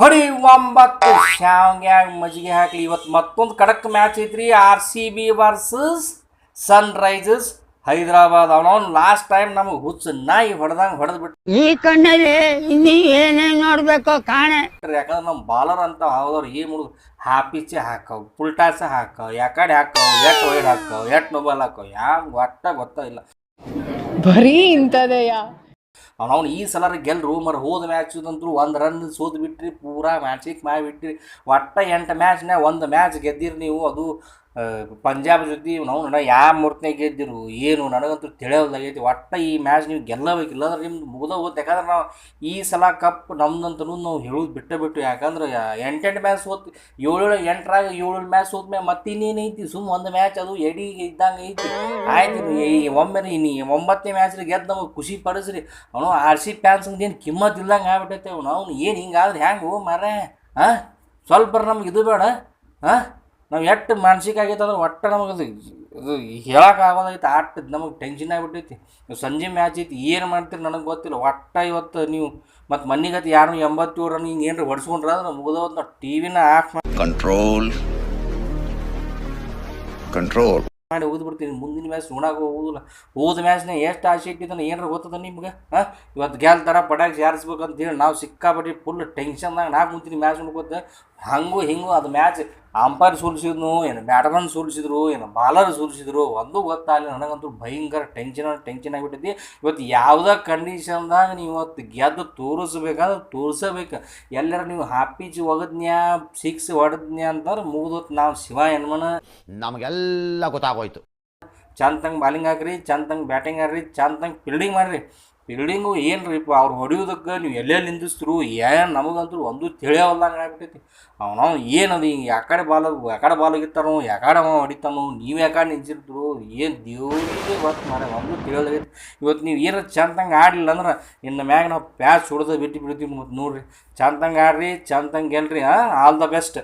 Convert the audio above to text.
ಹೊಡಿ ಒಂಬತ್ತು ಶಾವ್ಗ್ಯಾಗ ಮಜ್ಜಿಗೆ ಹಾಕ್ಲಿ? ಇವತ್ತು ಮತ್ತೊಂದು ಕಡಕ್ ಮ್ಯಾಚ್ ಐತ್ರಿ. R C B versus Sunrisers Hyderabad ಅವನವನ್ last time ನಮಗೆ ಹುಚ್ಚ ನಾಯಿ ಹೊಡೆದಂಗೆ ಹೊಡೆದು ಬಿಟ್ಟು ಈ ಕಣ್ಣಲ್ಲಿ ಇನ್ನೀ ಏನೇನ್ ನೋಡ್ಬೇಕು ಕಾಣೆ. ಯಾಕಂದ್ರೆ ನಮ್ಮ ಬಾಲರ್ ಅಂತ ಹೌದವ್ರು ಈ ಮುಡುದು ಹಾಪಿಚೆ ಹಾಕವ್ ಪುಲ್ಟಾಸೆ ಹಾಕವ್ ಯಾಕಡೆ ಹಾಕವ್ ಎಟ್ ವೈಡ್ ಹಾಕವ್ ಎಟ್ ಮೊಬೈಲ್ ಹಾಕವ್ ಯಾವ ಒಟ್ಟ ಗೊತ್ತಾಗಿಲ್ಲ ಬರೀ ಇಂಥದೆಯಾ? ಅವ್ನು ಈ ಸಲ ಗೆಲ್ಲರು ಮರ ಹೋದ ಮ್ಯಾಚ್ ಅಂತೂ ಒಂದು ರನ್ ಸೋದ್ ಬಿಟ್ರಿ, ಪೂರಾ ಮ್ಯಾಚಿಗೆ ಮಾಡಿಬಿಟ್ರಿ ಒಟ್ಟ ಎಂಟು ಮ್ಯಾಚ್ನ್ಯಾಗ ಒಂದು ಮ್ಯಾಚ್ ಗೆದ್ದಿರಿ ನೀವು, ಅದು ಪಂಜಾಬ್ ಜೊತೆ ನಾವು ನಡ ಯಾವ ಮೂರ್ತಿನಾಗ ಗೆದ್ದಿರು, ಏನು ನನಗಂತೂ ತಿಳಿಯೋದಾಗೈತಿ ಒಟ್ಟು ಈ ಮ್ಯಾಚ್ ನೀವು ಗೆಲ್ಲಬೇಕು, ಇಲ್ಲಾಂದ್ರೆ ನಿಮ್ದು ಮುಗಿದ ಹೋಗುತ್ತೆ. ಯಾಕಂದ್ರೆ ನಾವು ಈ ಸಲ ಕಪ್ ನಮ್ದಂತೂ ನಾವು ಹೇಳೋದು ಬಿಟ್ಟು ಬಿಟ್ಟು, ಯಾಕಂದ್ರೆ ಎಂಟೆಂಟು ಮ್ಯಾಚ್ ಸೋತ್ ಏಳು ಎಂಟರಾಗ ಏಳು ಮ್ಯಾಚ್ ಸೋತ್ ಮ್ಯಾಗ ಮತ್ತೆ ಇನ್ನೇನೈತಿ ಸುಮ್ ಒಂದು ಮ್ಯಾಚ್ ಅದು ಎಡಿ ಇದ್ದಂಗೆ ಐತಿ. ಆಯ್ತು ಈ ಒಮ್ಮೆ ನೀ ಒಂಬತ್ತನೇ ಮ್ಯಾಚ್ಲಿ ಗೆದ್ದು ನಮಗೆ ಖುಷಿ ಪಡಿಸ್ರಿ. ಅವನು ಆರ್ ಸಿ ಫ್ಯಾನ್ಸ್ ಏನು ಕಿಮ್ಮತ್ ಇಲ್ದಂಗೆ ಆಗ್ಬಿಟ್ಟೈತೆ ಅವನು. ಅವ್ನು ಏನು ಹಿಂಗಾದ್ರೆ ಹೆಂಗೆ ಮಾರೇ ಹಾಂ ಸ್ವಲ್ಪ ನಮ್ಗೆ ಇದು ಬೇಡ ಹಾಂ ನಾವು ಎಷ್ಟು ಮಾನಸಿಕ ಆಗೈತೆ ಅಂದ್ರೆ ಒಟ್ಟು ನಮಗೆ ಅದು ಇದು ಹೇಳಕ್ಕೆ ಆಗೋದಾಗಿತ್ತು ಆಟ ನಮಗೆ ಟೆನ್ಷನ್ ಆಗಿಬಿಟ್ಟೈತಿ. ನೀವು ಸಂಜೆ ಮ್ಯಾಚ್ ಐತಿ ಏನು ಮಾಡ್ತೀರಿ ನನಗೆ ಗೊತ್ತಿಲ್ಲ. ಒಟ್ಟು ಇವತ್ತು ನೀವು ಮತ್ತು ಮನೆಗತ್ತೆ ಯಾರು ಎಂಬತ್ತೇಳು ರನ್ ಹಿಂಗೆ ಏನಾರು ಹೊಡ್ಸ್ಕೊಂಡ್ರೆ ಅಂದ್ರೆ ಮುಗಿದೋ ನಾವು ಟಿ ವಿನ ಆಫ್ ಕಂಟ್ರೋಲ್ ಕಂಟ್ರೋಲ್ ಮಾಡಿ ಓದ್ಬಿಡ್ತೀನಿ ಮುಂದಿನ ಮ್ಯಾಚ್ ಉಣಾಗ ಹೋಗುದಿಲ್ಲ. ಹೋದ ಮ್ಯಾಚ್ನ ಎಷ್ಟು ಆಸೆ ಇಟ್ಟಿದ್ದಾನೆ ಏನಾರ ಗೊತ್ತದ ನಿಮ್ಗೆ? ಹಾಂ? ಇವತ್ತು ಗೆಲ್ತಾರ ಪಟಾಕಿ ಅಂತ ಹೇಳಿ ನಾವು ಸಿಕ್ಕಾಪಟ್ಟಿ ಫುಲ್ ಟೆನ್ಷನ್ದಾಗ ನಾ ಕುಂತೀನಿ ಮ್ಯಾಚ್ ಉಣ್ಕೋತ ಹಂಗೂ ಹಿಂಗೂ ಅದು ಮ್ಯಾಚ್ ಅಂಪೈರ್ ಸೋಲಿಸಿದ್ನು ಏನು ಬ್ಯಾಟ್ಮನ್ ಸೋಲಿಸಿದ್ರು ಏನು ಬಾಲರ್ ಸೋಲಿಸಿದ್ರು ಒಂದು ಗೊತ್ತಾಗಲಿಲ್ಲ. ನನಗಂತೂ ಭಯಂಕರ ಟೆನ್ಷನ್ ಟೆನ್ಷನ್ ಆಗಿಬಿಟ್ಟೈತಿ ಇವತ್ತು ಯಾವುದೇ ಕಂಡೀಷನ್ದಾಗ ನೀವು ಇವತ್ತು ಗೆದ್ದು ತೋರಿಸ್ಬೇಕಾದ್ರೆ ತೋರಿಸಬೇಕು. ಎಲ್ಲರೂ ನೀವು ಹಾಪಿಚ್ ಒಗದ್ನ್ಯಾ ಸಿಕ್ಸ್ ಹೊಡೆದ್ನ್ಯಾ ಅಂತಂದ್ರೆ ಮುಗಿದೊತ್ತು ನಾವು ಶಿವ ಎನ್ಮನ ನಮಗೆಲ್ಲ ಗೊತ್ತಾಗೋಯ್ತು. ಚಂದಂಗೆ ಬಾಲಿಂಗ್ ಹಾಕ್ರಿ ಚಂದಂಗೆ ಬ್ಯಾಟಿಂಗ್ ಆಡ್ರಿ ಚಂದಂಗೆ ಫೀಲ್ಡಿಂಗ್ ಮಾಡಿರಿ. ಫೀಲ್ಡಿಂಗು ಏನು ರೀ ಅವ್ರು ಹೊಡೆಯೋದಕ್ಕೆ ನೀವು ಎಲ್ಲೆಲ್ಲಿ ನಿಂದಿಸ್ತ್ರು, ಏನು ನಮಗಂತೂ ಒಂದು ತಿಳಿಯವಲ್ದಂಗೆ ಆಗ್ಬಿಟ್ಟೈತಿ ಅವನವ್ ಏನದು ಹಿಂಗೆ, ಯಾಕಡೆ ಬಾಲ ಯಾಕಡೆ ಬಾಲ್ ಇರ್ತಾನೋ ಯಾಕಡೆ ಅವ ಹೊಡಿತಾನೋ, ನೀವು ಯಾಕಡೆ ನಿಂತಿರ್ತರು, ಏನು ದೇವ್ರಿಗೆ ಗೊತ್ತು ಮಾರ ಒಂದು ತಿಳಿಯೋದಾಗೈತಿ ಇವತ್ತು ನೀವು ಏನಾರ ಚಂದಂಗೆ ಆಡಲಿಲ್ಲ ಅಂದ್ರೆ ಇನ್ನು ಮ್ಯಾಗ ನಾವು ಪ್ಯಾಚ್ ಹೊಡೆದು ಬಿಟ್ಟು ಬಿಡ್ತೀವಿ ಮತ್ತು ನೋಡ್ರಿ. ಚಂದಂಗೆ ಆಡ್ರಿ, ಚಂದಂಗೆ ಗೆಲ್ರಿ, ಹಾಂ, ಆಲ್ ದ ಬೆಸ್ಟ್.